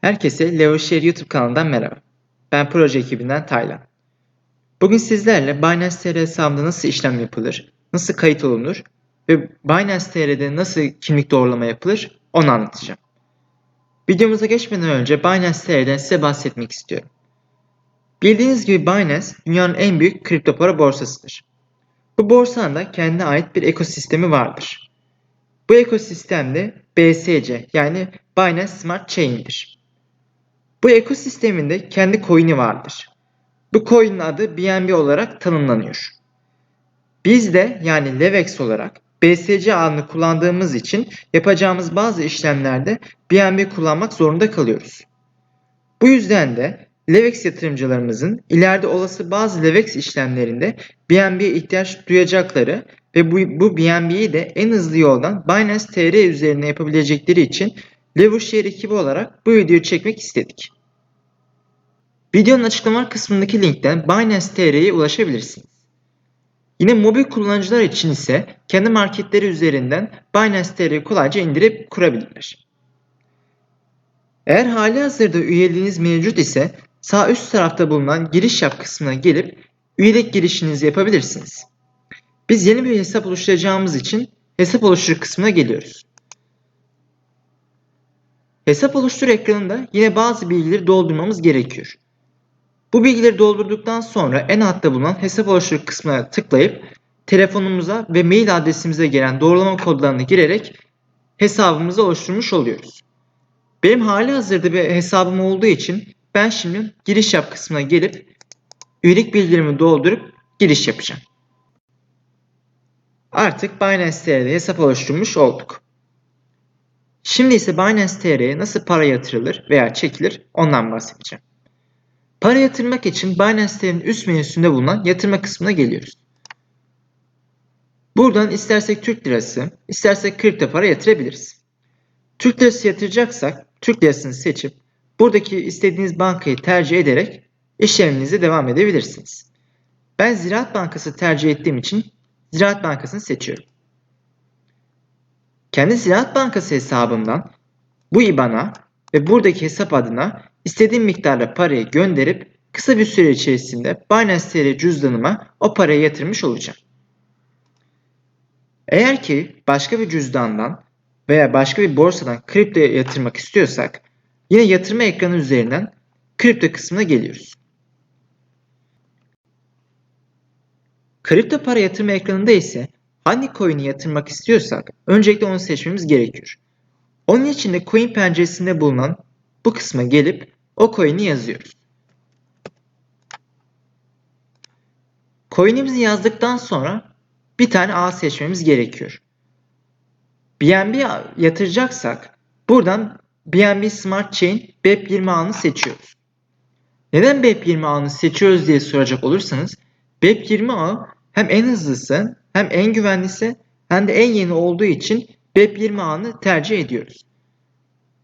Herkese Leoshare YouTube kanalından merhaba. Ben proje ekibinden Taylan. Bugün sizlerle Binance TR hesabında nasıl işlem yapılır, nasıl kayıt olunur ve Binance TR'de nasıl kimlik doğrulama yapılır onu anlatacağım. Videomuza geçmeden önce Binance TR'den size bahsetmek istiyorum. Bildiğiniz gibi Binance dünyanın en büyük kripto para borsasıdır. Bu borsanın da kendine ait bir ekosistemi vardır. Bu ekosistemde BSC yani Binance Smart Chain'dir. Bu ekosisteminde kendi coin'i vardır. Bu coin'in adı BNB olarak tanımlanıyor. Biz de yani Levex olarak BSC ağını kullandığımız için yapacağımız bazı işlemlerde BNB kullanmak zorunda kalıyoruz. Bu yüzden de Levex yatırımcılarımızın ileride olası bazı Levex işlemlerinde BNB'ye ihtiyaç duyacakları ve bu, bu BNB'yi de en hızlı yoldan Binance TR üzerine yapabilecekleri için Levershare ekibi olarak bu videoyu çekmek istedik. Videonun açıklama kısmındaki linkten Binance TR'ye ulaşabilirsiniz. Yine mobil kullanıcılar için ise kendi marketleri üzerinden Binance TR'yi kolayca indirip kurabilirler. Eğer hali hazırda üyeliğiniz mevcut ise sağ üst tarafta bulunan giriş yap kısmına gelip üyelik girişinizi yapabilirsiniz. Biz yeni bir hesap oluşturacağımız için hesap oluştur kısmına geliyoruz. Hesap oluştur ekranında yine bazı bilgileri doldurmamız gerekiyor. Bu bilgileri doldurduktan sonra en altta bulunan hesap oluştur kısmına tıklayıp telefonumuza ve mail adresimize gelen doğrulama kodlarını girerek hesabımızı oluşturmuş oluyoruz. Benim hali hazırda bir hesabım olduğu için ben şimdi giriş yap kısmına gelip üyelik bilgilerimi doldurup giriş yapacağım. Artık Binance TR'de hesap oluşturmuş olduk. Şimdi ise Binance TR'ye nasıl para yatırılır veya çekilir ondan bahsedeceğim. Para yatırmak için Binance üst menüsünde bulunan yatırma kısmına geliyoruz. Buradan istersek Türk lirası, istersek kripto para yatırabiliriz. Türk lirası yatıracaksak Türk lirasını seçip buradaki istediğiniz bankayı tercih ederek işleminize devam edebilirsiniz. Ben Ziraat Bankası tercih ettiğim için Ziraat Bankası'nı seçiyorum. Kendi Ziraat Bankası hesabımdan bu IBAN'a ve buradaki hesap adına istediğim miktarda parayı gönderip kısa bir süre içerisinde Binance TR cüzdanıma o parayı yatırmış olacağım. Eğer ki başka bir cüzdandan veya başka bir borsadan kripto yatırmak istiyorsak yine yatırma ekranı üzerinden kripto kısmına geliyoruz. Kripto para yatırma ekranında ise hangi coin'i yatırmak istiyorsak öncelikle onu seçmemiz gerekiyor. Onun için de coin penceresinde bulunan bu kısma gelip o coin'i yazıyoruz. Coin'imizi yazdıktan sonra bir tane ağ seçmemiz gerekiyor. BNB yatıracaksak buradan BNB Smart Chain BEP20 ağını seçiyoruz. Neden BEP20 ağını seçiyoruz diye soracak olursanız BEP20 ağı hem en hızlısı hem en güvenlisi hem de en yeni olduğu için BEP20 ağını tercih ediyoruz.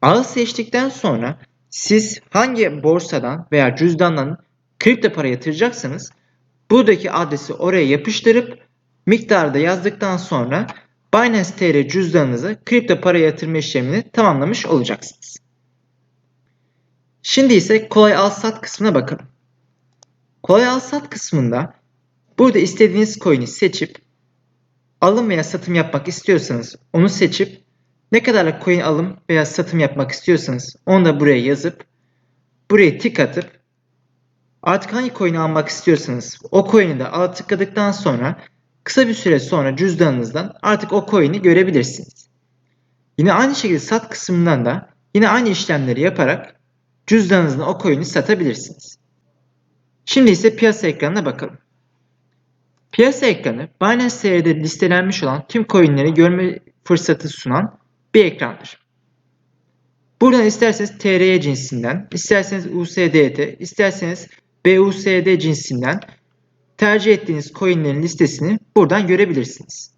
Ağı seçtikten sonra siz hangi borsadan veya cüzdandan kripto para yatıracaksanız buradaki adresi oraya yapıştırıp miktarda yazdıktan sonra Binance TR cüzdanınıza kripto para yatırma işlemini tamamlamış olacaksınız. Şimdi ise kolay al sat kısmına bakalım. Kolay al sat kısmında burada istediğiniz coin'i seçip alım veya satım yapmak istiyorsanız onu seçip ne kadarlık coin alım veya satım yapmak istiyorsanız onu da buraya yazıp buraya tik atıp artık hangi coin'i almak istiyorsanız o coin'i de ala tıkladıktan sonra kısa bir süre sonra cüzdanınızdan artık o coin'i görebilirsiniz. Yine aynı şekilde sat kısmından da yine aynı işlemleri yaparak cüzdanınızdan o coin'i satabilirsiniz. Şimdi ise piyasa ekranına bakalım. Piyasa ekranı Binance TR'de listelenmiş olan tüm coinleri görme fırsatı sunan bir ekrandır. Buradan isterseniz TRY cinsinden, isterseniz USDT, isterseniz BUSD cinsinden tercih ettiğiniz coinlerin listesini buradan görebilirsiniz.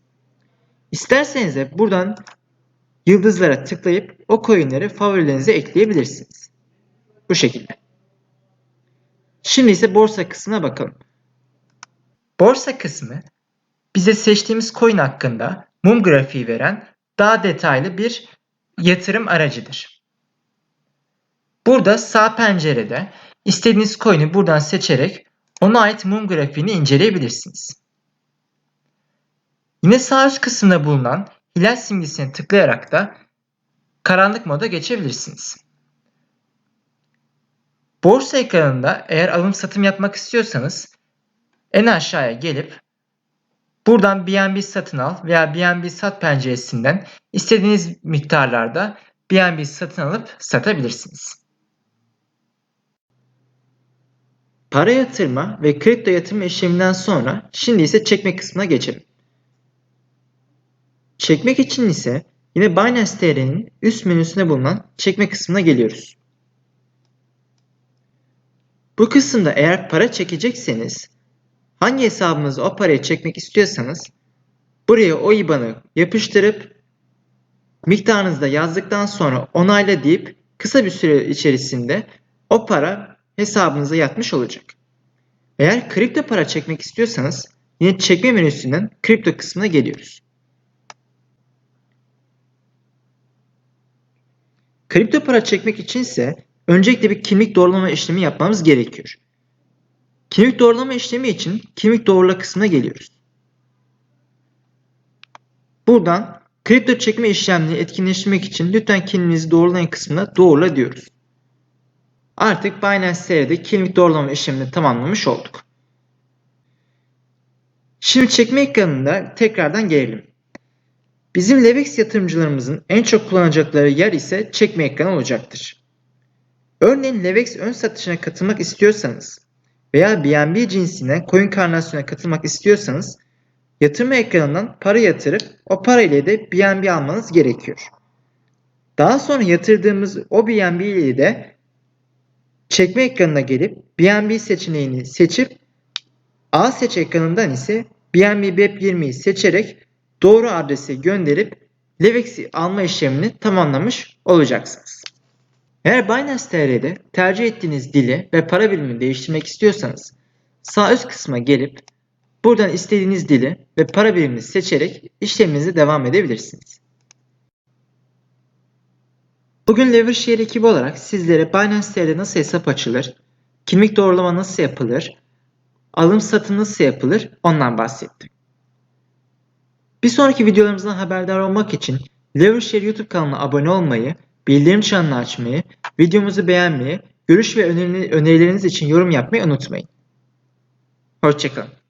İsterseniz de buradan yıldızlara tıklayıp o coinleri favorilerinize ekleyebilirsiniz. Bu şekilde. Şimdi ise borsa kısmına bakalım. Borsa kısmı bize seçtiğimiz coin hakkında mum grafiği veren daha detaylı bir yatırım aracıdır. Burada sağ pencerede istediğiniz coin'i buradan seçerek ona ait mum grafiğini inceleyebilirsiniz. Yine sağ üst kısımda bulunan hilal simgesine tıklayarak da karanlık moda geçebilirsiniz. Borsa ekranında eğer alım satım yapmak istiyorsanız en aşağıya gelip buradan BNB satın al veya BNB sat penceresinden istediğiniz miktarlarda BNB satın alıp satabilirsiniz. Para yatırma ve kripto yatırma işleminden sonra şimdi ise çekme kısmına geçelim. Çekmek için ise yine Binance TR'nin üst menüsünde bulunan çekme kısmına geliyoruz. Bu kısımda eğer para çekecekseniz hangi hesabınıza o parayı çekmek istiyorsanız buraya o IBAN'ı yapıştırıp miktarınızı da yazdıktan sonra onayla deyip kısa bir süre içerisinde o para hesabınıza yatmış olacak. Eğer kripto para çekmek istiyorsanız yine çekme menüsünden kripto kısmına geliyoruz. Kripto para çekmek içinse öncelikle bir kimlik doğrulama işlemi yapmamız gerekiyor. Kimlik doğrulama işlemi için kimlik doğrula kısmına geliyoruz. Buradan kripto çekme işlemini etkinleştirmek için lütfen kimliğinizi doğrulayın kısmına doğrula diyoruz. Artık Binance TR'de kimlik doğrulama işlemini tamamlamış olduk. Şimdi çekme ekranında tekrardan gelelim. Bizim Levex yatırımcılarımızın en çok kullanacakları yer ise çekme ekranı olacaktır. Örneğin Levex ön satışına katılmak istiyorsanız veya BNB cinsinden coin karnasyona katılmak istiyorsanız yatırma ekranından para yatırıp o parayla de BNB almanız gerekiyor. Daha sonra yatırdığımız o BNB ile de çekme ekranına gelip BNB seçeneğini seçip A seç ekranından ise BNB BEP20'yi seçerek doğru adrese gönderip Levex'i alma işlemini tamamlamış olacaksınız. Eğer Binance TR'de tercih ettiğiniz dili ve para birimini değiştirmek istiyorsanız sağ üst kısma gelip buradan istediğiniz dili ve para birimini seçerek işleminize devam edebilirsiniz. Bugün Levershare ekibi olarak sizlere Binance TR'de nasıl hesap açılır, kimlik doğrulama nasıl yapılır, alım satım nasıl yapılır ondan bahsettim. Bir sonraki videolarımızdan haberdar olmak için Levershare YouTube kanalına abone olmayı, bildirim çanını açmayı, videomuzu beğenmeyi, görüş ve önerileriniz için yorum yapmayı unutmayın. Hoşçakalın.